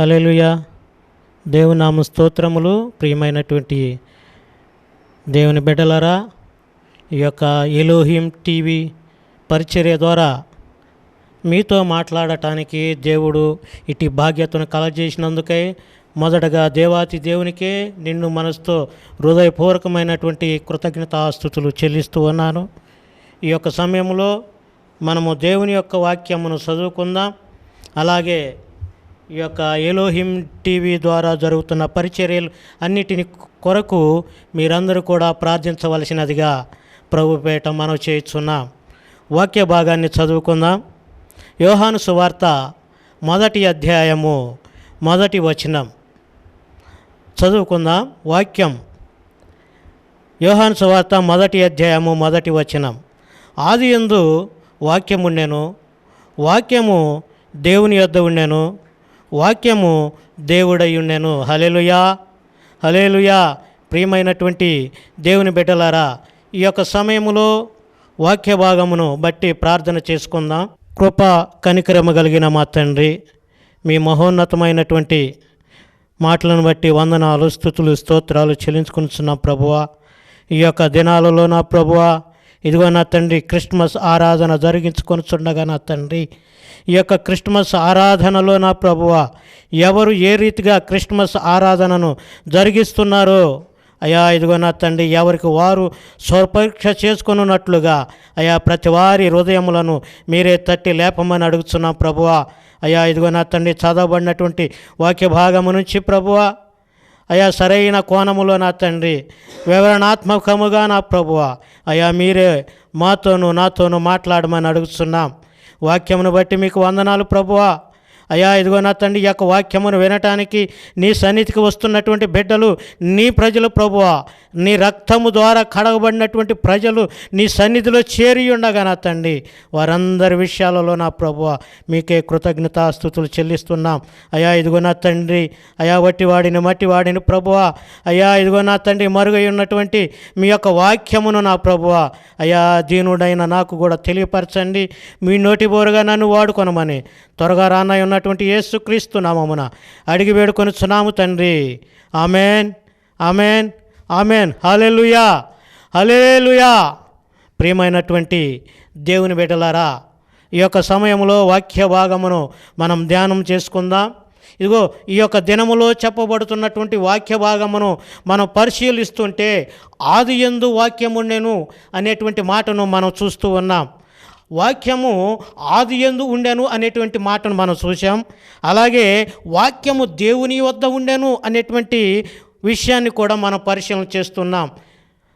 హల్లెలూయా. దేవునామ స్తోత్రములు ప్రియమైనటువంటి దేవుని బిడ్డలరా ఈ యొక్క ఎలోహిం టీవీ పరిచర్య ద్వారా మీతో మాట్లాడటానికి దేవుడు ఇటు బాధ్యతను కలజేసినందుకే మొదటగా దేవాతి దేవునికే నిన్ను మనసుతో హృదయపూర్వకమైనటువంటి కృతజ్ఞతాస్థుతులు చెల్లిస్తూ ఉన్నాను. ఈ యొక్క సమయంలో మనము దేవుని యొక్క వాక్యమును చదువుకుందాం. అలాగే ఈ యొక్క ఎలోహిం టీవీ ద్వారా జరుగుతున్న పరిచర్యలు అన్నిటిని కొరకు మీరందరూ కూడా ప్రార్థించవలసినదిగా ప్రభుపేట మనం చేయుచున్నాం. వాక్య భాగాన్ని చదువుకుందాం. యోహాను సువార్త మొదటి అధ్యాయము మొదటి వచనం. చదువుకుందాం. వాక్యం. యోహాను సువార్త మొదటి అధ్యాయము మొదటి వచనం. ఆది ఎందు వాక్యముండెను. వాక్యము దేవుని యొద్ద ఉండెను. వాక్యము దేవుడయ్యుండెను హలేలుయా హలేలుయా ప్రియమైనటువంటి దేవుని బిడ్డలారా ఈ యొక్క సమయములో వాక్య భాగమును బట్టి ప్రార్థన చేసుకుందాం. కృప కనికరమ కలిగిన మా తండ్రి మీ మహోన్నతమైనటువంటి మాటలను బట్టి వందనాలు స్థుతులు స్తోత్రాలు చెల్లించుకుంటున్నాం ప్రభువా. ఈ యొక్క దినాలలో నా ప్రభువా ఇదిగో నా తండ్రి క్రిస్మస్ ఆరాధన జరిగించుకొనిచుండగా నా తండ్రి ఈ యొక్క క్రిస్మస్ ఆరాధనలో నా ప్రభువ ఎవరు ఏ రీతిగా క్రిస్మస్ ఆరాధనను జరిగిస్తున్నారో అయా ఇదిగో నా తండ్రి ఎవరికి వారు స్వపరీక్ష చేసుకున్నట్లుగా అయా ప్రతి వారి హృదయములను మీరే తట్టి లేపమని అడుగుతున్నాం ప్రభువా. అయా ఇదిగో నా తండ్రి చదవబడినటువంటి వాక్య భాగము నుంచి ప్రభువా అయా సరైన కోణములో నా తండ్రి వివరణాత్మకముగా నా ప్రభువా అయా మీరే మాతోనూ నాతోనూ మాట్లాడమని అడుగుతున్నాం. వాక్యమును బట్టి మీకు వందనాలు ప్రభువా. అయా ఇదిగో నా తండ్రి యొక్క వాక్యమును వినటానికి నీ సన్నిధికి వస్తున్నటువంటి బిడ్డలు నీ ప్రజలు ప్రభువా. నీ రక్తము ద్వారా కడగబడినటువంటి ప్రజలు నీ సన్నిధిలో చేరి ఉండగా నా తండ్రి. వారందరి విషయాలలో నా ప్రభువ మీకే కృతజ్ఞతాస్థుతులు చెల్లిస్తున్నాం. అయా ఇదిగో నా తండ్రి అయా వట్టివాడిని వాడిని మట్టి వాడిని అయా ఇదిగో నా తండ్రి మరుగై ఉన్నటువంటి మీ యొక్క వాక్యమును నా ప్రభువ. అయా దీనుడైన నాకు కూడా తెలియపరచండి. మీ నోటి బోరుగా నన్ను వాడుకొనమని. త్వరగా రానై ఉన్నటువంటి యేసుక్రీస్తు నామమున అడిగి వేడుకొని చున్నాము తండ్రి. Amen. Amen. Amen. Hallelujah hallelujah ప్రియమైనటువంటి దేవుని బిడ్డలారా ఈ యొక్క సమయంలో వాక్య భాగమును మనం ధ్యానం చేసుకుందాం. ఇదిగో ఈ యొక్క దినములో చెప్పబడుతున్నటువంటి వాక్య భాగమును మనం పరిశీలిస్తుంటే ఆది ఎందు వాక్యముండెను అనేటువంటి మాటను మనం చూస్తూ ఉన్నాం. వాక్యము ఆది ఎందు ఉండెను అనేటువంటి మాటను మనం చూసాం అలాగే వాక్యము దేవుని వద్ద ఉండెను అనేటువంటి విషయాన్ని కూడా మనం పరిశీలన చేస్తున్నాం.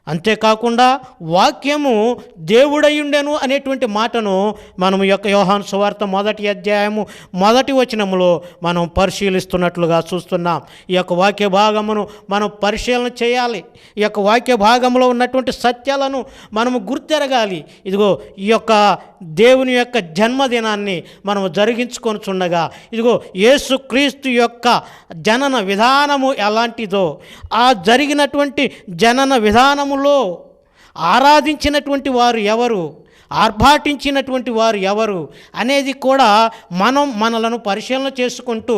అంతేకాకుండా వాక్యము దేవుడై అనేటువంటి మాటను మనం యొక్క యోహాను సువార్త మొదటి అధ్యాయము మొదటి వచనములో మనం పరిశీలిస్తున్నట్లుగా చూస్తున్నాం. ఈ యొక్క వాక్య భాగమును మనం పరిశీలన చేయాలి. ఈ యొక్క వాక్య భాగంలో ఉన్నటువంటి సత్యాలను మనము గుర్తెరగాలి. ఇదిగో ఈ యొక్క దేవుని యొక్క జన్మదినాన్ని మనము జరిగించుకొని చుండగా ఇదిగో యేసుక్రీస్తు యొక్క జనన విధానము ఎలాంటిదో ఆ జరిగినటువంటి జనన విధానము విధానములో ఆరాధించినటువంటి వారు ఎవరు? ఆర్భాటించినటువంటి వారు ఎవరు? అనేది కూడా మనం మనలను పరిశీలన చేసుకుంటూ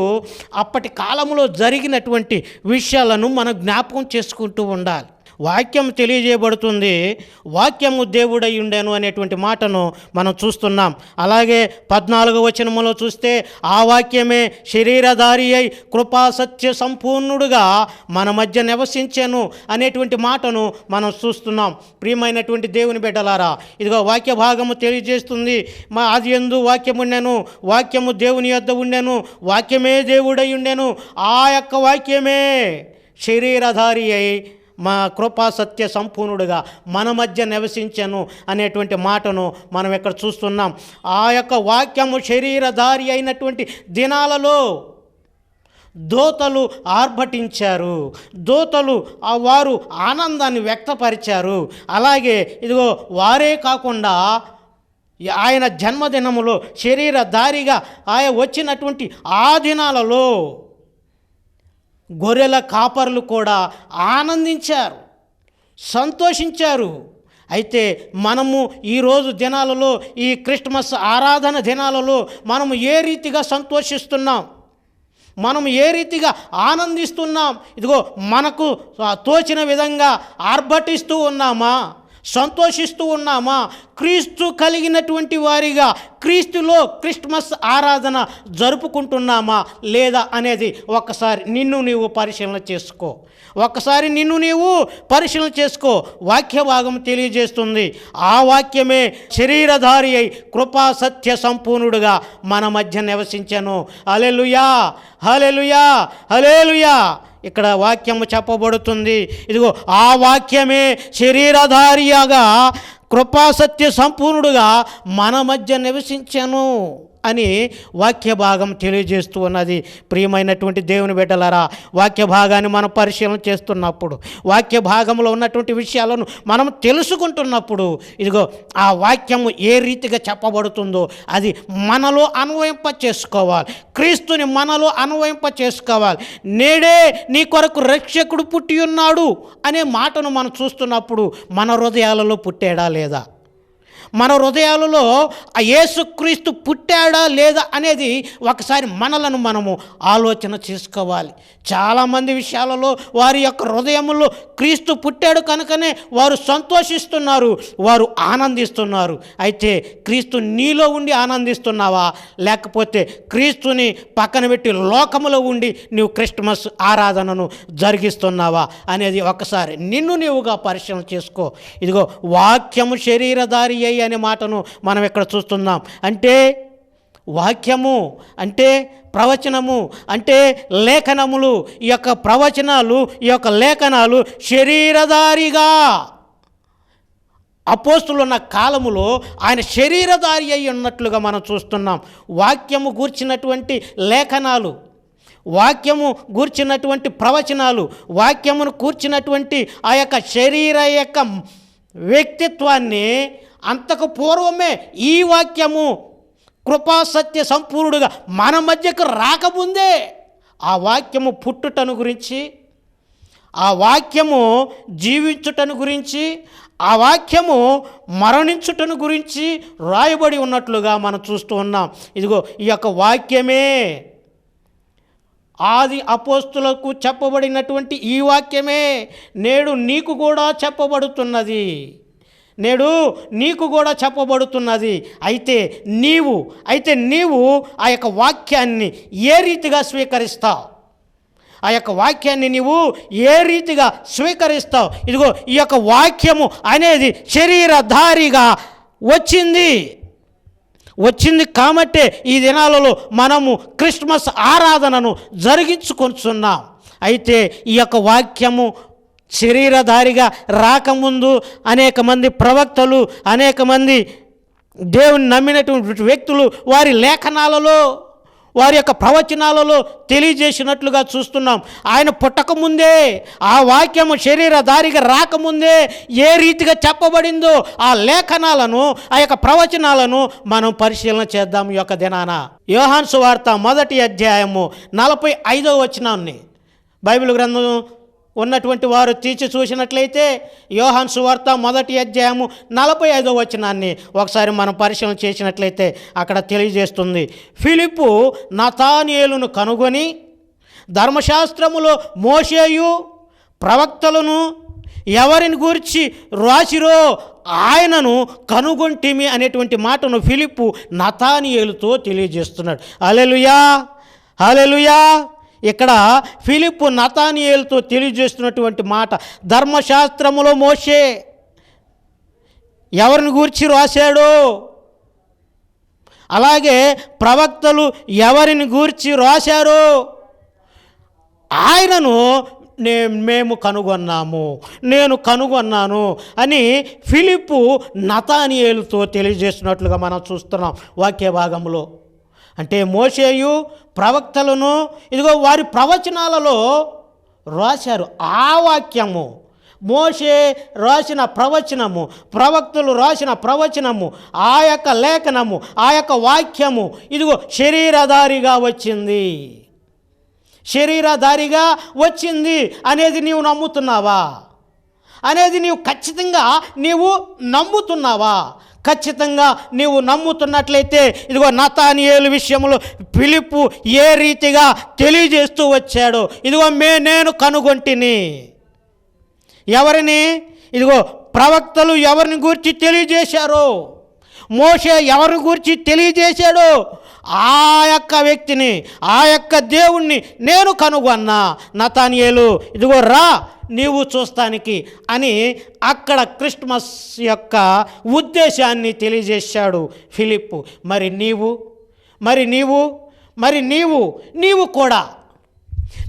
అప్పటి కాలంలో జరిగినటువంటి విషయాలను మనం జ్ఞాపకం చేసుకుంటూ ఉండాలి. వాక్యం తెలియజేయబడుతుంది. వాక్యము దేవుడై ఉండెను అనేటువంటి మాటను మనం చూస్తున్నాం. అలాగే పద్నాలుగు వచనములో చూస్తే ఆ వాక్యమే శరీరధారి అయి కృపా సత్య సంపూర్ణుడుగా మన మధ్య నివసించాను అనేటువంటి మాటను మనం చూస్తున్నాం. ప్రియమైనటువంటి దేవుని బిడ్డలారా ఇదిగో వాక్య భాగము తెలియజేస్తుంది. మా ఆది ఎందు వాక్యం ఉండెను వాక్యము దేవుని యొద్ద ఉండెను వాక్యమే దేవుడై ఉండెను. ఆ యొక్క వాక్యమే శరీరధారి అయి మా కృపా సత్య సంపూర్ణుడుగా మన మధ్య నివసించను అనేటువంటి మాటను మనం ఇక్కడ చూస్తున్నాం. ఆ యొక్క వాక్యము శరీరధారి అయినటువంటి దినాలలో దోతలు ఆర్భటించారు. దోతలు వారు ఆనందాన్ని వ్యక్తపరిచారు. అలాగే ఇదిగో వారే కాకుండా ఆయన జన్మదినములో శరీరధారిగా ఆయన వచ్చినటువంటి ఆ దినాలలో గొర్రెల కాపర్లు కూడా ఆనందించారు సంతోషించారు. అయితే మనము ఈరోజు దినాలలో ఈ క్రిస్మస్ ఆరాధన దినాలలో మనము ఏ రీతిగా సంతోషిస్తున్నాం? మనం ఏ రీతిగా ఆనందిస్తున్నాం? ఇదిగో మనకు తోచిన విధంగా ఆర్భటిస్తూ ఉన్నామా? సంతోషిస్తూ ఉన్నామా? క్రీస్తు కలిగినటువంటి వారిగా క్రీస్తులో క్రిస్మస్ ఆరాధన జరుపుకుంటున్నామా లేదా అనేది ఒకసారి నిన్ను నీవు పరిశీలన చేసుకో. ఒకసారి నిన్ను నీవు పరిశీలన చేసుకో. వాక్య భాగం తెలియజేస్తుంది. ఆ వాక్యమే శరీరధారి అయి కృపా సత్య సంపూర్ణుడుగా మన మధ్య నివసించను. హలెలుయా హలెలుయా హలేలుయా ఇక్కడ వాక్యము చెప్పబడుతుంది. ఇదిగో ఆ వాక్యమే శరీరధారియాగా కృపాసత్య సంపూర్ణుడుగా మన మధ్య నివసించను. అని వాక్య భాగం తెలియజేస్తూ ఉన్నది. ప్రియమైనటువంటి దేవుని బిడ్డలారా వాక్య భాగాన్ని మనం పరిశీలన చేస్తున్నప్పుడు వాక్య భాగంలో ఉన్నటువంటి విషయాలను మనం తెలుసుకుంటున్నప్పుడు ఇదిగో ఆ వాక్యము ఏ రీతిగా చెప్పబడుతుందో అది మనలో అన్వయింప చేసుకోవాలి. క్రీస్తుని మనలో అన్వయింప చేసుకోవాలి. నేడే నీ కొరకు రక్షకుడు పుట్టి ఉన్నాడు అనే మాటను మనం చూస్తున్నప్పుడు మన హృదయాలలో పుట్టాడా లేదా? మన హృదయాలలో ఆ యేసుక్రీస్తు పుట్టాడా లేదా అనేది ఒకసారి మనలను మనము ఆలోచన చేసుకోవాలి. చాలామంది విషయాలలో వారి యొక్క హృదయములో క్రీస్తు పుట్టాడు కనుకనే వారు సంతోషిస్తున్నారు వారు ఆనందిస్తున్నారు. అయితే క్రీస్తు నీలో ఉండి ఆనందిస్తున్నావా? లేకపోతే క్రీస్తుని పక్కన పెట్టి లోకములో ఉండి నీవు క్రిస్మస్ ఆరాధనను జరిగిస్తున్నావా అనేది ఒకసారి నిన్ను నీవుగా పరిశీలన చేసుకో. ఇదిగో వాక్యము శరీరధారి అయ్యి అనే మాటను మనం ఇక్కడ చూస్తున్నాం. అంటే వాక్యము అంటే ప్రవచనము అంటే లేఖనములు ఈ యొక్క ప్రవచనాలు ఈ యొక్క లేఖనాలు శరీరధారిగా అపోస్తులున్న కాలములో ఆయన శరీరధారి అయి ఉన్నట్లుగా మనం చూస్తున్నాం. వాక్యము గూర్చినటువంటి లేఖనాలు వాక్యము గూర్చినటువంటి ప్రవచనాలు వాక్యమును కూర్చినటువంటి ఆ యొక్క శరీర యొక్క వ్యక్తిత్వాన్ని అంతకు పూర్వమే ఈ వాక్యము కృపాసత్య సంపూర్ణుడుగా మన మధ్యకు రాకముందే ఆ వాక్యము పుట్టుటను గురించి ఆ వాక్యము జీవించుటను గురించి ఆ వాక్యము మరణించుటను గురించి రాయబడి ఉన్నట్లుగా మనం చూస్తూ ఉన్నాం. ఇదిగో ఈ యొక్క వాక్యమే ఆది అపోస్తులకు చెప్పబడినటువంటి ఈ వాక్యమే నేడు నీకు కూడా చెప్పబడుతున్నది. నేడు నీకు కూడా చెప్పబడుతున్నది. అయితే నీవు అయితే నీవు ఆ యొక్క వాక్యాన్ని ఏ రీతిగా స్వీకరిస్తావు? ఆ యొక్క వాక్యాన్ని నీవు ఏ రీతిగా స్వీకరిస్తావు? ఇదిగో ఈ యొక్క వాక్యము అనేది శరీరధారిగా వచ్చింది. వచ్చింది కాబట్టే ఈ దినాలలో మనము క్రిస్మస్ ఆరాధనను జరిగించుకొచ్చున్నాం అయితే ఈ యొక్క వాక్యము శరీరధారిగా రాకముందు అనేక మంది ప్రవక్తలు అనేక మంది దేవుని నమ్మినటువంటి వ్యక్తులు వారి లేఖనాలలో వారి యొక్క ప్రవచనాలలో తెలియజేసినట్లుగా చూస్తున్నాం. ఆయన పుట్టకముందే ఆ వాక్యము శరీరధారిగా రాకముందే ఏ రీతిగా చెప్పబడిందో ఆ లేఖనాలను ఆ యొక్క ప్రవచనాలను మనం పరిశీలన చేద్దాం ఈ యొక్క దినాన. యోహాన్సు వార్త మొదటి అధ్యాయము నలభై ఐదవ వచనాన్ని. బైబిల్ గ్రంథం ఉన్నటువంటి వారు తీర్చి చూసినట్లయితే యోహాన్ సువార్త మొదటి అధ్యాయము నలభై ఐదో వచనాన్ని ఒకసారి మనం పరిశీలన చేసినట్లయితే అక్కడ తెలియజేస్తుంది. ఫిలిప్పు నతానియేలును కనుగొని ధర్మశాస్త్రములో మోషేయు ప్రవక్తలను ఎవరిని గూర్చి రాసిరో ఆయనను కనుగొంటిమి అనేటువంటి మాటను ఫిలిప్పు నతానియేలుతో తెలియజేస్తున్నాడు. అలెలుయా అలెలుయా ఇక్కడ ఫిలిప్పు నతానియేలుతో తెలియజేస్తున్నటువంటి మాట ధర్మశాస్త్రములో మోషే ఎవరిని గూర్చి రాశాడు? అలాగే ప్రవక్తలు ఎవరిని గూర్చి రాశారు? ఆయనను నే మేము కనుగొన్నాము నేను కనుగొన్నాను అని ఫిలిప్పు నతానియేలుతో తెలియజేస్తున్నట్లుగా మనం చూస్తున్నాం వాక్య భాగంలో అంటే మోషేయు ప్రవక్తలను ఇదిగో వారి ప్రవచనాలలో రాశారు. ఆ వాక్యము మోషే రాసిన ప్రవచనము ప్రవక్తలు రాసిన ప్రవచనము ఆ యొక్క లేఖనము ఆ యొక్క వాక్యము ఇదిగో శరీరధారిగా వచ్చింది. శరీరధారిగా వచ్చింది అనేది నీవు నమ్ముతున్నావా? అనేది నీవు ఖచ్చితంగా నీవు నమ్ముతున్నావా? ఖచ్చితంగా నీవు నమ్ముతున్నట్లయితే ఇదిగో నతానియేలు విషయంలో పిలుపు ఏ రీతిగా తెలియజేస్తూ వచ్చాడో. ఇదిగో మే నేను కనుగొంటిని. ఎవరిని? ఇదిగో ప్రవక్తలు ఎవరిని గురించి తెలియజేశారో? మోషే ఎవరిని గురించి తెలియజేశాడో? ఆ యొక్క వ్యక్తిని ఆ యొక్క దేవుణ్ణి నేను కనుగొన్నా. నతానియేలు ఇదిగో రా నీవు చూస్తానికి అని అక్కడ క్రిస్మస్ యొక్క ఉద్దేశాన్ని తెలియజేశాడు ఫిలిప్ మరి నీవు? మరి నీవు? మరి నీవు? నీవు కూడా.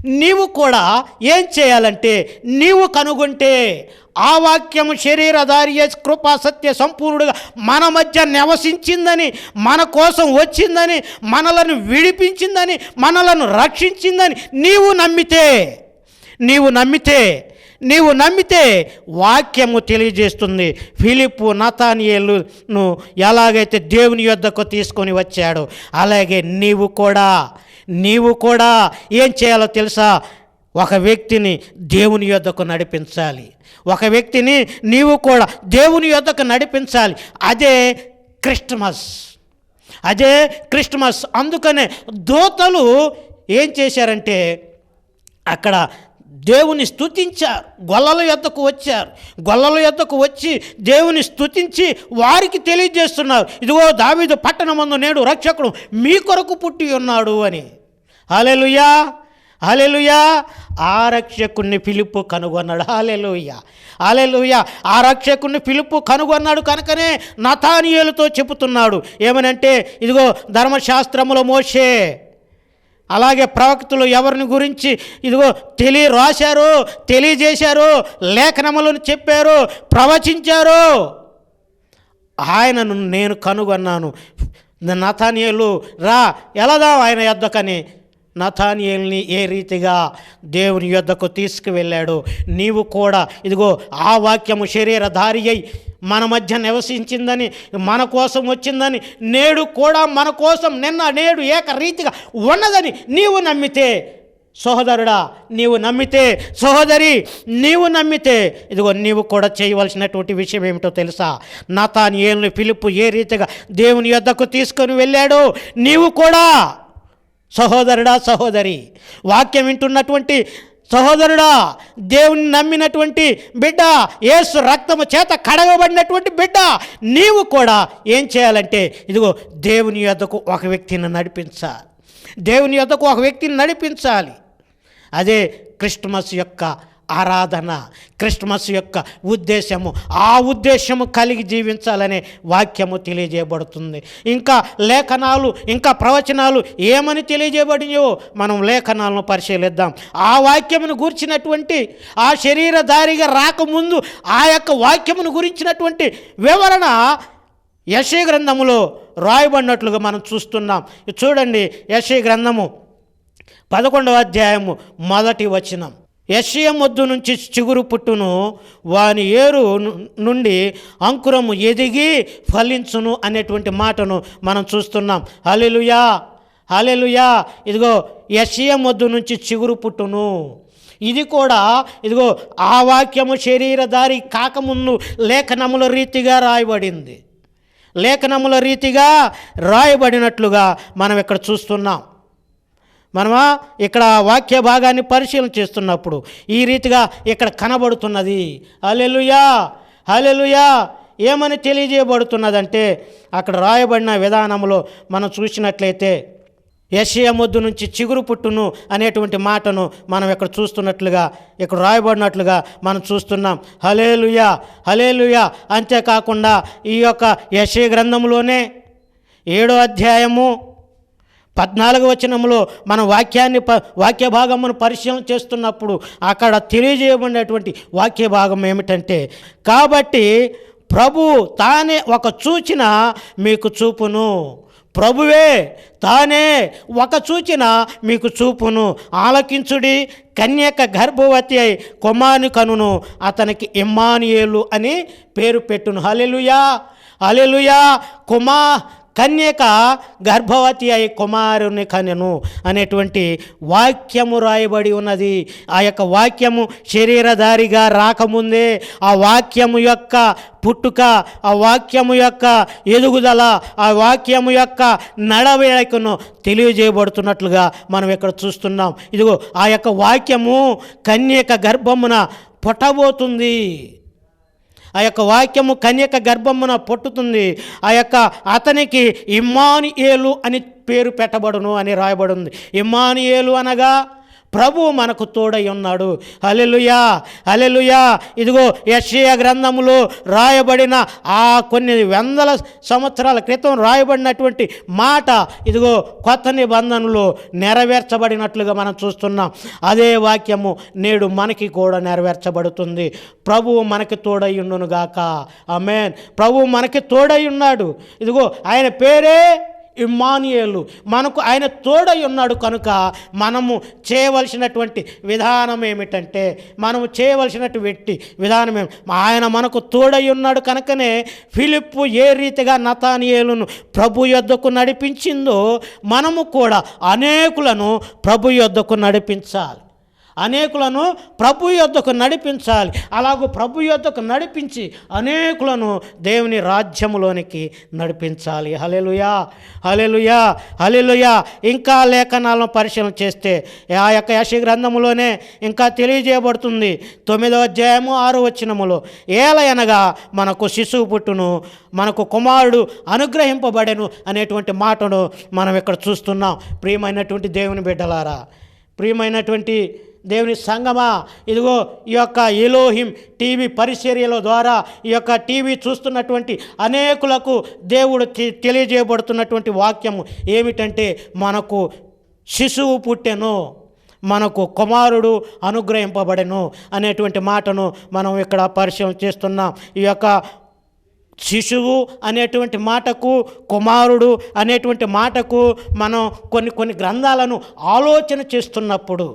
నీవు కూడా ఏం చేయాలంటే నీవు కనుగొంటే ఆ వాక్యము శరీరధారి కృపా సత్య సంపూర్ణుడుగా మన మధ్య నివసించిందని మన కోసం వచ్చిందని మనలను విడిపించిందని మనలను రక్షించిందని నీవు నమ్మితే నీవు నమ్మితే నీవు నమ్మితే వాక్యము తెలియజేస్తుంది. ఫిలిప్పు నతానియలును ఎలాగైతే దేవుని యొద్దకు తీసుకొని వచ్చాడో అలాగే నీవు కూడా నీవు కూడా ఏం చేయాలో తెలుసా? ఒక వ్యక్తిని దేవుని యొద్దకు నడిపించాలి. ఒక వ్యక్తిని నీవు కూడా దేవుని యొద్దకు నడిపించాలి. అదే క్రిస్టమస్ అదే క్రిస్టమస్ అందుకనే దూతలు ఏం చేశారంటే అక్కడ దేవుని స్థుతించారు గొల్లల యొద్దకు వచ్చారు. గొల్లల యొద్దకు వచ్చి దేవుని స్థుతించి వారికి తెలియజేస్తున్నారు. ఇదిగో దావీదు పట్టణమందు నేడు రక్షకుడు మీ కొరకు పుట్టి ఉన్నాడు అని. హాలెలుయా హాలెలుయా ఆ రక్షకుణ్ణి పిలుపు కనుగొన్నాడు. హాలెలుయ హాలెలుయ ఆ రక్షకుణ్ణి పిలుపు కనుగొన్నాడు కనుకనే నతానియేలుతో చెబుతున్నాడు. ఏమనంటే ఇదిగో ధర్మశాస్త్రములో మోషే అలాగే ప్రవక్తలు ఎవరిని గురించి ఇదిగో తెలియ రాశారు తెలియజేశారు లేఖనములను చెప్పారు ప్రవచించారు. ఆయనను నేను కనుగొన్నాను. నతానియలు రా ఎలాదా ఆయన యొద్దకని. నథానియల్ని ఏ రీతిగా దేవుని యొద్దకు తీసుకువెళ్ళాడు? నీవు కూడా ఇదిగో ఆ వాక్యము శరీరధారి అయి మన మధ్య నివసించిందని మన కోసం వచ్చిందని నేడు కూడా మన కోసం నిన్న నేడు ఏకరీతిగా ఉన్నదని నీవు నమ్మితే సహోదరుడా నీవు నమ్మితే సహోదరి నీవు నమ్మితే ఇదిగో నీవు కూడా చేయవలసినటువంటి విషయం ఏమిటో తెలుసా? నాతాని ఏళ్ళని పిలుపు ఏ రీతిగా దేవుని యొద్దకు తీసుకొని వెళ్ళాడో? నీవు కూడా సహోదరుడా సహోదరి. వాక్యం వింటున్నటువంటి సహోదరుడా దేవుని నమ్మినటువంటి బిడ్డ ఏసు రక్తము చేత కడగబడినటువంటి బిడ్డ నీవు కూడా ఏం చేయాలంటే ఇదిగో దేవుని యొద్దకు ఒక వ్యక్తిని నడిపించాలి. దేవుని యొద్దకు ఒక వ్యక్తిని నడిపించాలి. అదే క్రిస్టమస్ యొక్క ఆరాధన క్రిస్మస్ యొక్క ఉద్దేశము. ఆ ఉద్దేశము కలిగి జీవించాలనే వాక్యము తెలియజేయబడుతుంది. ఇంకా లేఖనాలు ఇంకా ప్రవచనాలు ఏమని తెలియజేయబడినయో మనం లేఖనాలను పరిశీలిద్దాం. ఆ వాక్యమును గురించినటువంటి ఆ శరీరధారిగా రాకముందు ఆ యొక్క వాక్యమును గురించినటువంటి వివరణ యశీ గ్రంథములో రాయబడినట్లుగా మనం చూస్తున్నాం. చూడండి యశీ గ్రంథము పదకొండవ అధ్యాయము మొదటి వచనం. యషియ వద్దు నుంచి చిగురు పుట్టును వాని ఏరు నుండి అంకురము ఎదిగి ఫలించును అనేటువంటి మాటను మనం చూస్తున్నాం. హలెలుయా హలెలుయా ఇదిగో యషియ వద్దు నుంచి చిగురు పుట్టును. ఇది కూడా ఇదిగో ఆ వాక్యము శరీరధారి కాకముందు లేఖనముల రీతిగా రాయబడింది. లేఖనముల రీతిగా రాయబడినట్లుగా మనం ఇక్కడ చూస్తున్నాం. మనమా ఇక్కడ వాక్య భాగాన్ని పరిశీలన చేస్తున్నప్పుడు ఈ రీతిగా ఇక్కడ కనబడుతున్నది. హలెలుయా హలెలుయా ఏమని తెలియజేయబడుతున్నదంటే అక్కడ రాయబడిన విధానంలో మనం చూసినట్లయితే యషయ మొద్దు నుంచి చిగురు పుట్టును అనేటువంటి మాటను మనం ఇక్కడ చూస్తున్నట్లుగా ఇక్కడ రాయబడినట్లుగా మనం చూస్తున్నాం. హలేలుయా హలేలుయా అంతేకాకుండా ఈ యొక్క యషయ గ్రంథంలోనే ఏడో అధ్యాయము పద్నాలుగు వచనంలో మన వాక్యాన్ని ప వాక్య భాగమును పరిచయం చేస్తున్నప్పుడు అక్కడ తెలియజేయబడినటువంటి వాక్య భాగం ఏమిటంటే కాబట్టి ప్రభు తానే ఒక సూచన మీకు చూపును. ప్రభువే తానే ఒక సూచన మీకు చూపును. ఆలకించుడి కన్యక గర్భవతి అయి కుమారుని కనును. అతనికి ఇమ్మానియేలు అని పేరు పెట్టును. హలెలుయా అలెలుయా కుమా కన్యక గర్భవతి అయి కుమారుని కనెను అనేటువంటి వాక్యము రాయబడి ఉన్నది. ఆ యొక్క వాక్యము శరీరధారిగా రాకముందే ఆ వాక్యము యొక్క పుట్టుక ఆ వాక్యము యొక్క ఎదుగుదల ఆ వాక్యము యొక్క నడవేళకును తెలియజేయబడుతున్నట్లుగా మనం ఇక్కడ చూస్తున్నాం. ఇదిగో ఆ యొక్క వాక్యము కన్యక గర్భమున పుట్టబోతుంది. ఆ యొక్క వాక్యము కన్యక గర్భమున పుట్టుతుంది. ఆ యొక్క అతనికి ఇమ్మానియేలు అని పేరు పెట్టబడును అని రాయబడింది. ఇమ్మానియేలు అనగా ప్రభు మనకు తోడై ఉన్నాడు. అలెలుయా అలెలుయా ఇదిగో యశ్య గ్రంథములో రాయబడిన ఆ కొన్ని వందల సంవత్సరాల క్రితం రాయబడినటువంటి మాట ఇదిగో కొత్త నిబంధనలు నెరవేర్చబడినట్లుగా మనం చూస్తున్నాం. అదే వాక్యము నేడు మనకి కూడా నెరవేర్చబడుతుంది. ప్రభువు మనకి తోడై ఉండును గాక ఆమెన్. ప్రభువు మనకి తోడై ఉన్నాడు. ఇదిగో ఆయన పేరే ఇమ్మానియేలు. మనకు ఆయన తోడై ఉన్నాడు కనుక మనము చేయవలసినటువంటి విధానం ఏమిటంటే మనము చేయవలసినటువంటి విధానం ఏమి? ఆయన మనకు తోడై ఉన్నాడు కనుకనే ఫిలిప్పు ఏ రీతిగా నతానియేలును ప్రభు యొద్దకు నడిపించిందో మనము కూడా అనేకులను ప్రభు యొద్దకు నడిపించాలి. అనేకులను ప్రభు యొద్దకు నడిపించాలి. అలాగూ ప్రభు యొద్దకు నడిపించి అనేకులను దేవుని రాజ్యములోనికి నడిపించాలి. హలెలుయా హలెలుయా హలెలుయా ఇంకా లేఖనాలను పరిశీలన చేస్తే ఆ యొక్క యశ గ్రంథములోనే ఇంకా తెలియజేయబడుతుంది. తొమ్మిదవ అధ్యాయము ఆరు వచ్చినములో ఏలయనగా మనకు శిశువు పుట్టును మనకు కుమారుడు అనుగ్రహింపబడెను అనేటువంటి మాటను మనం ఇక్కడ చూస్తున్నాం. ప్రియమైనటువంటి దేవుని బిడ్డలారా ప్రియమైనటువంటి దేవుని సంగమా? ఇదిగో ఈ యొక్క ఎలోహిం టీవీ పరిచర్యల ద్వారా ఈ యొక్క టీవీ చూస్తున్నటువంటి అనేకులకు దేవుడు తెలియజేయబడుతున్నటువంటి వాక్యము ఏమిటంటే మనకు శిశువు పుట్టెను మనకు కుమారుడు అనుగ్రహింపబడెను అనేటువంటి మాటను మనం ఇక్కడ పరిచయం చేస్తున్నాం. ఈ యొక్క శిశువు అనేటువంటి మాటకు కుమారుడు అనేటువంటి మాటకు మనం కొన్ని కొన్ని గ్రంథాలను ఆలోచన చేస్తున్నప్పుడు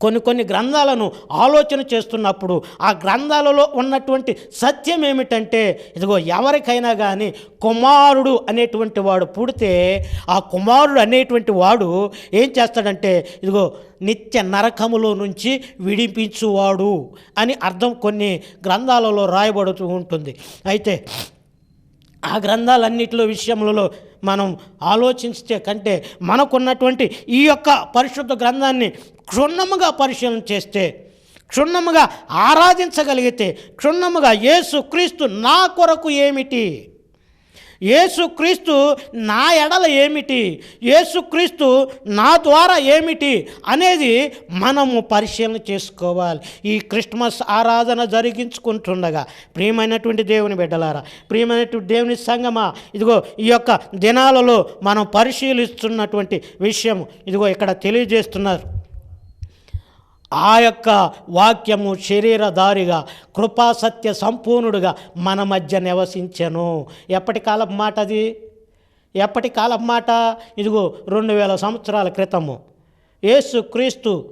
కొన్ని కొన్ని గ్రంథాలను ఆలోచన చేస్తున్నప్పుడు ఆ గ్రంథాలలో ఉన్నటువంటి సత్యం ఏమిటంటే ఇదిగో ఎవరికైనా కానీ కుమారుడు అనేటువంటి వాడు పుడితే ఆ కుమారుడు అనేటువంటి వాడు ఏం చేస్తాడంటే ఇదిగో నిత్య నరకములో నుంచి విడిపించువాడు అని అర్థం కొన్ని గ్రంథాలలో రాయబడుతూ ఉంటుంది. అయితే ఆ గ్రంథాలన్నిటిలో విషయములలో మనం ఆలోచించే కంటే మనకున్నటువంటి ఈ యొక్క పరిశుద్ధ గ్రంథాన్ని క్షుణ్ణముగా పరిశీలన చేస్తే క్షుణ్ణముగా ఆరాధించగలిగితే క్షుణ్ణముగా యేసు క్రీస్తు నా కొరకు ఏమిటి? యేసుక్రీస్తు నా ఎడల ఏమిటి? యేసుక్రీస్తు నా ద్వారా ఏమిటి? అనేది మనము పరిశీలన చేసుకోవాలి. ఈ క్రిస్మస్ ఆరాధన జరిగించుకుంటుండగా ప్రియమైనటువంటి దేవుని బిడ్డలారా ప్రియమైనటువంటి దేవుని సంగమా ఇదిగో ఈ యొక్క దినాలలో మనం పరిశీలిస్తున్నటువంటి విషయం ఇదిగో ఇక్కడ తెలియజేస్తున్నారు. ఆ యొక్క వాక్యము శరీరధారిగా కృపాసత్య సంపూర్ణుడుగా మన మధ్య నివసించను. ఎప్పటి కాలం మాట అది ఎప్పటి కాలం మాట? ఇదిగో రెండు వేల సంవత్సరాల క్రితము. యేసు క్రీస్తు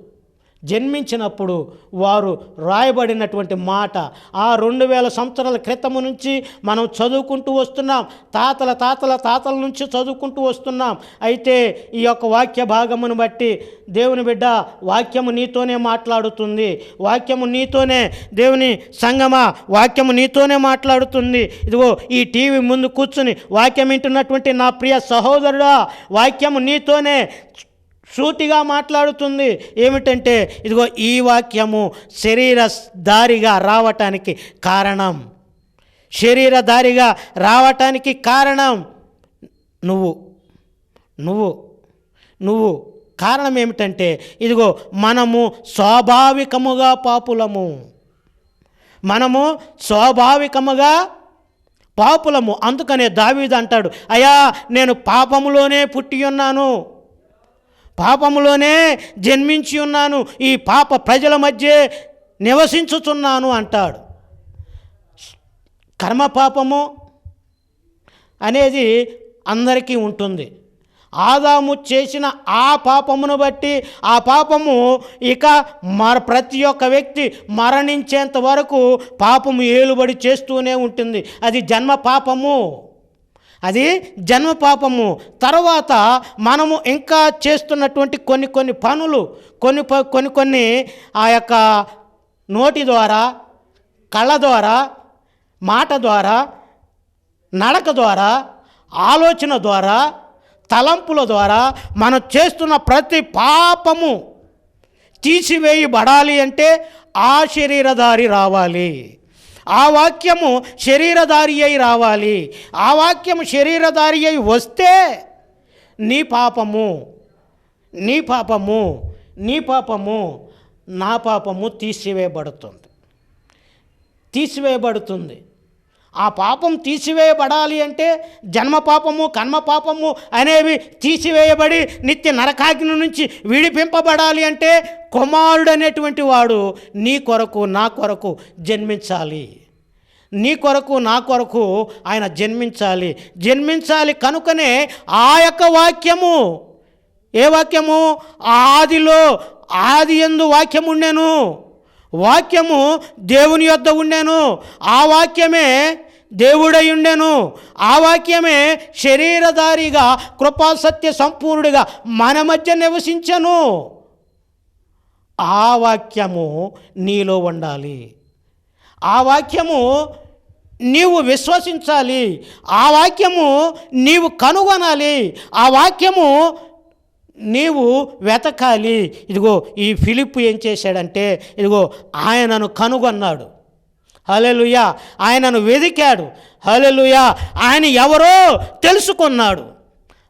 జన్మించినప్పుడు వారు రాయబడినటువంటి మాట. ఆ రెండు వేల సంవత్సరాల క్రితము నుంచి మనం చదువుకుంటూ వస్తున్నాం. తాతల తాతల తాతల నుంచి చదువుకుంటూ వస్తున్నాం. అయితే ఈ యొక్క వాక్య భాగమును బట్టి దేవుని బిడ్డ వాక్యము నీతోనే మాట్లాడుతుంది. వాక్యము నీతోనే దేవుని సంగమా వాక్యము నీతోనే మాట్లాడుతుంది. ఇదిగో ఈ టీవీ ముందు కూర్చుని వాక్యం వింటున్నటువంటి నా ప్రియ సహోదరుడా వాక్యము నీతోనే సూటిగా మాట్లాడుతుంది. ఏమిటంటే ఇదిగో ఈ వాక్యము శరీర దారిగా రావటానికి కారణం. శరీరధారిగా రావటానికి కారణం. నువ్వు నువ్వు నువ్వు. కారణం ఏమిటంటే ఇదిగో మనము స్వాభావికముగా పాపులము. మనము స్వాభావికముగా పాపులము. అందుకనే దావీదు అంటాడు అయ్యా నేను పాపములోనే పుట్టి ఉన్నాను. పాపములోనే జన్మించి ఉన్నాను. ఈ పాప ప్రజల మధ్య నివసించుచున్నాను అంటాడు. కర్మ పాపము అనేది అందరికీ ఉంటుంది. ఆదాము చేసిన ఆ పాపమును బట్టి ఆ పాపము ఇక మర ప్రతి ఒక్క వ్యక్తి మరణించేంత వరకు పాపము ఏలుబడి చేస్తూనే ఉంటుంది. అది జన్మ పాపము. అది జన్మ పాపము. తర్వాత మనము ఇంకా చేస్తున్నటువంటి కొన్ని కొన్ని పనులు కొన్ని ప- కొన్ని కొన్ని ఆ యొక్క నోటి ద్వారా కళ్ళ ద్వారా మాట ద్వారా నడక ద్వారా ఆలోచన ద్వారా తలంపుల ద్వారా మనం చేస్తున్న ప్రతి పాపము తీసివేయబడాలి అంటే ఆ శరీరధారి రావాలి. ఆ వాక్యము శరీరధారి అయి రావాలి. ఆ వాక్యము శరీరధారి అయి వస్తే నీ పాపము నీ పాపము నీ పాపము నా పాపము తీసివేయబడుతుంది. తీసివేయబడుతుంది. ఆ పాపం తీసివేయబడాలి అంటే జన్మ పాపము కర్మ పాపము అనేవి తీసివేయబడి నిత్య నరకాగ్ని నుంచి విడిపింపబడాలి అంటే కుమారుడు అనేటువంటి వాడు నీ కొరకు నా కొరకు జన్మించాలి. నీ కొరకు నా కొరకు ఆయన జన్మించాలి. జన్మించాలి కనుకనే ఆ యొక్క వాక్యము. ఏ వాక్యము? ఆదిలో ఆది ఎందు వాక్యం ఉండేను. వాక్యము దేవుని యొద్ద ఉండేను. ఆ వాక్యమే దేవుడై ఉండెను ఆ వాక్యమే శరీరధారిగా కృపాసత్య సంపూర్ణుడిగా మన మధ్య నివసించను. ఆ వాక్యము నీలో ఉండాలి. ఆ వాక్యము నీవు విశ్వసించాలి. ఆ వాక్యము నీవు కనుగొనాలి. ఆ వాక్యము నీవు వెతకాలి. ఇదిగో ఈ ఫిలిప్ ఏం చేశాడంటే ఇదిగో ఆయనను కనుగొన్నాడు. హలెలుయా ఆయనను వెదికాడు. హలెలుయా ఆయన ఎవరో తెలుసుకున్నాడు.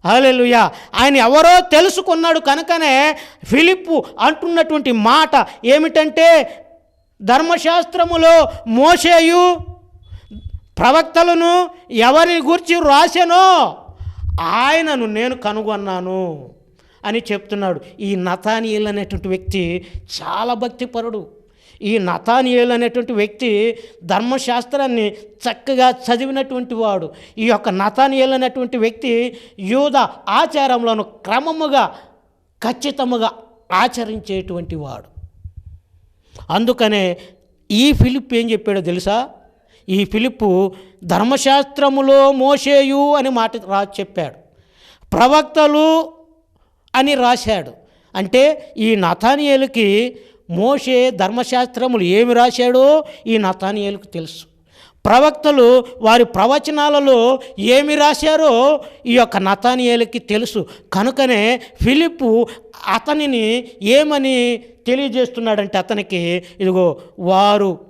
హలెలుయా ఆయన ఎవరో తెలుసుకున్నాడు కనుకనే ఫిలిప్పు అంటున్నటువంటి మాట ఏమిటంటే ధర్మశాస్త్రములో మోసేయు ప్రవక్తలను ఎవరిని గురించి రాసెనో ఆయనను నేను కనుగొన్నాను అని చెప్తున్నాడు. ఈ నతానియల్ అనేటువంటి వ్యక్తి చాలా భక్తిపరుడు. ఈ నతానియేలు అనేటువంటి వ్యక్తి ధర్మశాస్త్రాన్ని చక్కగా చదివినటువంటి వాడు. ఈ యొక్క నతానియేలు అనేటువంటి వ్యక్తి యూద ఆచారంలోను క్రమముగా ఖచ్చితముగా ఆచరించేటువంటి వాడు. అందుకనే ఈ ఫిలిప్ ఏం చెప్పాడో తెలుసా? ఈ ఫిలిప్పు ధర్మశాస్త్రములో మోసేయు అని మాట రా చెప్పాడు. ప్రవక్తలు అని రాశాడు. అంటే ఈ నతానియలకి మోషే ధర్మశాస్త్రములు ఏమి రాశాడో ఈ నతానియలకు తెలుసు. ప్రవక్తలు వారి ప్రవచనాలలో ఏమి రాశారో ఈ యొక్క నతానియలకి తెలుసు. కనుకనే ఫిలిప్పు అతనిని ఏమని తెలియజేస్తున్నాడంటే అతనికి ఇదిగో వారు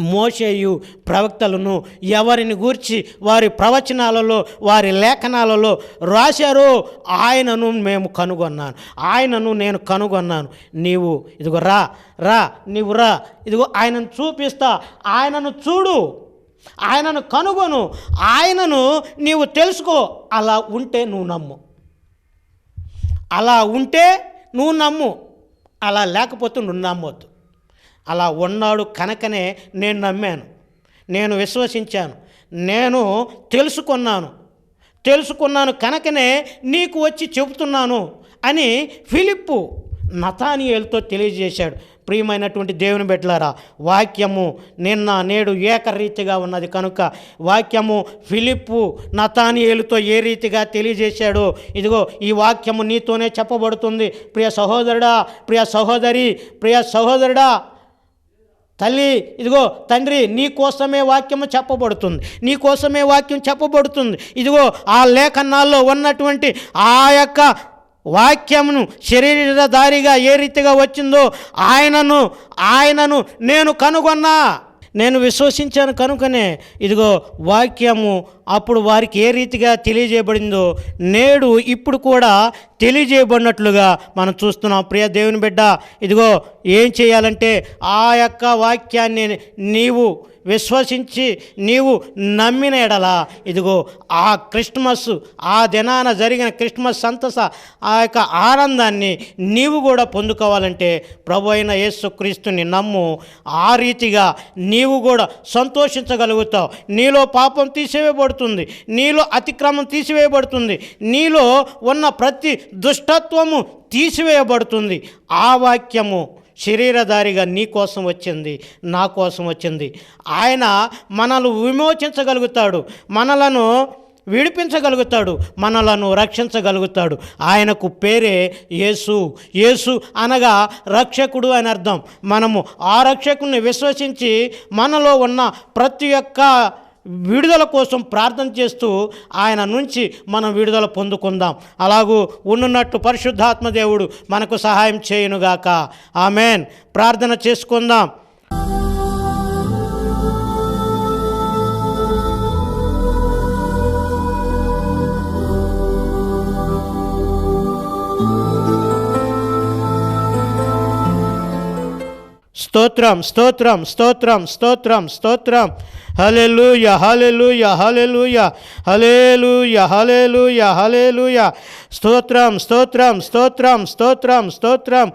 మోషేయు ప్రవక్తలను ఎవరిని గూర్చి వారి ప్రవచనాలలో వారి లేఖనాలలో రాశారో ఆయనను మేము కనుగొన్నాను. ఆయనను నేను కనుగొన్నాను. నీవు ఇదిగో రా రా నీవు రా. ఇదిగో ఆయనను చూపిస్తా. ఆయనను చూడు. ఆయనను కనుగొను. ఆయనను నీవు తెలుసుకో. అలా ఉంటే నువ్వు నమ్ము. అలా ఉంటే నువ్వు నమ్ము. అలా లేకపోతే నువ్వు నమ్మొద్దు. అలా ఉన్నాడు కనుకనే నేను నమ్మాను. నేను విశ్వసించాను. నేను తెలుసుకున్నాను. తెలుసుకున్నాను కనుకనే నీకు వచ్చి చెబుతున్నాను అని ఫిలిప్పు నతానియేలుతో తెలియజేశాడు. ప్రియమైనటువంటి దేవుని బిడ్డలారా వాక్యము నిన్న నేడు ఏకరీతిగా ఉన్నది కనుక వాక్యము ఫిలిప్పు నతానియేలుతో ఏ రీతిగా తెలియజేశాడో ఇదిగో ఈ వాక్యము నీతోనే చెప్పబడుతుంది. ప్రియ సహోదరుడా ప్రియ సహోదరి ప్రియ సహోదరుడా తల్లి ఇదిగో తండ్రి నీ కోసమే వాక్యము చెప్పబడుతుంది. నీ కోసమే వాక్యం చెప్పబడుతుంది. ఇదిగో ఆ లేఖనాల్లో ఉన్నటువంటి ఆ యొక్క వాక్యమును శరీరధారిగా ఏ రీతిగా వచ్చిందో ఆయనను ఆయనను నేను కనుగొన్నా. నేను విశ్వసించాను కనుకనే ఇదిగో వాక్యము అప్పుడు వారికి ఏ రీతిగా తెలియజేయబడిందో నేడు ఇప్పుడు కూడా తెలియజేయబడినట్లుగా మనం చూస్తున్నాం. ప్రియ దేవుని బిడ్డ ఇదిగో ఏం చేయాలంటే ఆ యొక్క వాక్యాన్ని నీవు విశ్వసించి నీవు నమ్మిన ఎడలా ఇదిగో ఆ క్రిస్మస్ ఆ దినాన జరిగిన క్రిస్మస్ సంతస ఆ యొక్క ఆనందాన్ని నీవు కూడా పొందుకోవాలంటే ప్రభు అయిన యేసుక్రీస్తుని నమ్ము. ఆ రీతిగా నీవు కూడా సంతోషించగలుగుతావు. నీలో పాపం తీసివేయబడుతుంది. నీలో అతిక్రమం తీసివేయబడుతుంది. నీలో ఉన్న ప్రతి దుష్టత్వము తీసివేయబడుతుంది. ఆ వాక్యము శరీరధారిగా నీ కోసం వచ్చింది నా కోసం వచ్చింది. ఆయన మనల్ని విమోచించగలుగుతాడు మనలను విడిపించగలుగుతాడు మనలను రక్షించగలుగుతాడు. ఆయనకు పేరే యేసు. యేసు అనగా రక్షకుడు అని అర్థం. మనము ఆ రక్షకుని విశ్వసించి మనలో ఉన్న ప్రతి ఒక్క విడుదల కోసం ప్రార్థన చేస్తూ ఆయన నుంచి మనం విడుదల పొందుకుందాం. అలాగూ ఉన్నట్టు పరిశుద్ధాత్మ దేవుడు మనకు సహాయం చేయునుగాక. ఆమెన్. ప్రార్థన చేసుకుందాం. స్తోత్రం స్తోత్రం స్తోత్రం స్తోత్రం స్తోత్రం. Hallelujah hallelujah hallelujah hallelujah hallelujah hallelujah స్తోత్రం స్తోత్రం స్తోత్రం స్తోత్రం స్తోత్రం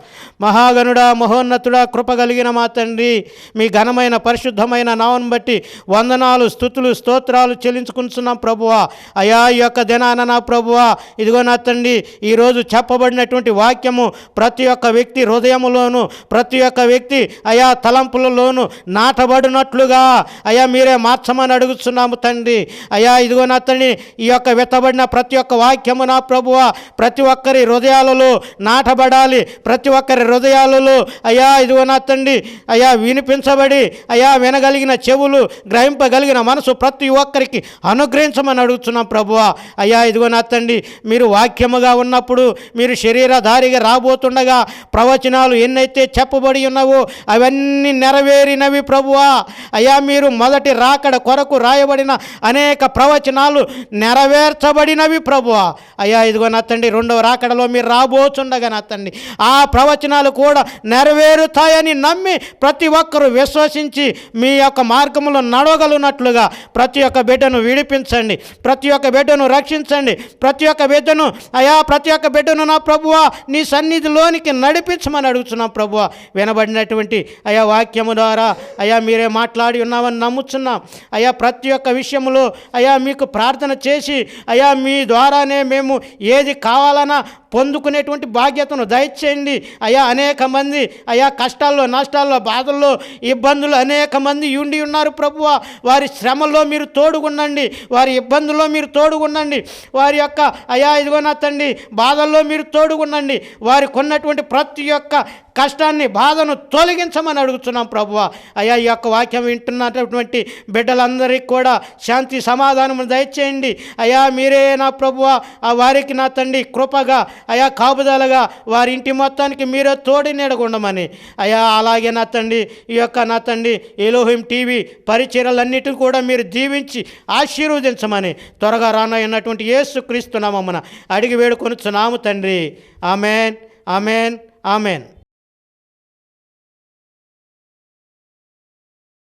మహాగణుడా మహోన్నతుడా కృప కలిగిన మా తండ్రి. మీ ఘనమైన పరిశుద్ధమైన నామం బట్టి వందనాలు స్థుతులు స్తోత్రాలు చెల్లించుకుంటున్నాం ప్రభువా. అయా ఈ యొక్క దినాన నా ప్రభువా ఇదిగో నా తండ్రి ఈరోజు చెప్పబడినటువంటి వాక్యము ప్రతి ఒక్క వ్యక్తి హృదయములోను ప్రతి ఒక్క వ్యక్తి అయా తలంపులలోను నాటబడినట్లుగా. అయా మీరే మార్చమని అడుగుతున్నాము తండ్రి. అయా ఇదిగో నా తండ్రి ఈ యొక్క వెత్తబడిన ప్రతి ఒక్క వాక్యము నా ప్రభువ ప్రతి ఒక్కరి హృదయాలలో నాటబడాలి. ప్రతి ఒక్కరి హృదయాలలో అయా ఇదిగో నా తండ్రి అయా వినిపించబడి అయా వినగలిగిన చెవులు గ్రహింపగలిగిన మనసు ప్రతి ఒక్కరికి అనుగ్రహించమని అడుగుతున్నాం ప్రభువ. అయ్యా ఇదిగో నా తండ్రి మీరు వాక్యముగా ఉన్నప్పుడు మీరు శరీరధారిగా రాబోతుండగా ప్రవచనాలు ఎన్నైతే చెప్పబడి ఉన్నావో అవన్నీ నెరవేరినవి ప్రభువా. అయ్యా మీరు మొదటి రాకడ కొరకు రాయబడిన అనేక ప్రవచనాలు నెరవేర్చబడినవి ప్రభువ. అయ్యా ఇదిగో నా తండ్రి రెండవ రాకడలో మీరు రాబోచుండగా నా తండ్రి. ఆ ప్రవచనాలు కూడా నెరవేరుతాయని నమ్మి ప్రతి ఒక్కరూ విశ్వసించి మీ యొక్క మార్గంలో నడవగలుగునట్లుగా ప్రతి ఒక్క బిడ్డను విడిపించండి. ప్రతి ఒక్క బిడ్డను రక్షించండి. ప్రతి ఒక్క బిడ్డను అయా ప్రతి ఒక్క బిడ్డను నా ప్రభువా నీ సన్నిధిలోనికి నడిపించమని అడుగుతున్నాం ప్రభువా. వినబడినటువంటి అయా వాక్యము ద్వారా అయా మీరే మాట్లాడి ఉన్నామని నమ్ముచున్నాం. అయా ప్రతి ఒక్క విషయంలో అయా మీకు ప్రార్థన చేసి అయా మీ ద్వారానే మేము ఏది కావాలన్నా పొందుకునేటువంటి బాధ్యతను దయచేయండి. అయా అనేక మంది అయా కష్టాల్లో నష్టాల్లో బాధల్లో ఇబ్బందులు అనేక మంది ఉండి ఉన్నారు ప్రభువ. వారి శ్రమలో మీరు తోడుగుండండి. వారి ఇబ్బందుల్లో మీరు తోడుగుండండి. వారి యొక్క అయా ఇదిగో నా తండ్రి బాధల్లో మీరు తోడుగుండండి. వారికి ఉన్నటువంటి ప్రతి ఒక్క కష్టాన్ని బాధను తొలగించమని అడుగుతున్నాం ప్రభువ. అయ్యా ఈ యొక్క వాక్యం వింటున్నటువంటి బిడ్డలందరికీ కూడా శాంతి సమాధానము దయచేయండి. అయ్యా మీరే నా ప్రభువ. ఆ వారికి నా తండ్రి కృపగా అయా కాపుదలగా వారి ఇంటి మొత్తానికి మీరే తోడి నీడగుండమని. అయా అలాగే నా తండ్రి ఈ యొక్క నా తండ్రి ఎలోహిం టీవీ పరిచర్యలన్నిటిని కూడా మీరు దీవించి ఆశీర్వదించమని త్వరగా రానయ్యున్నటువంటి యేసు క్రీస్తునామమ్మన అడిగి వేడుకొనుచున్నాము తండ్రి. Amen amen amen.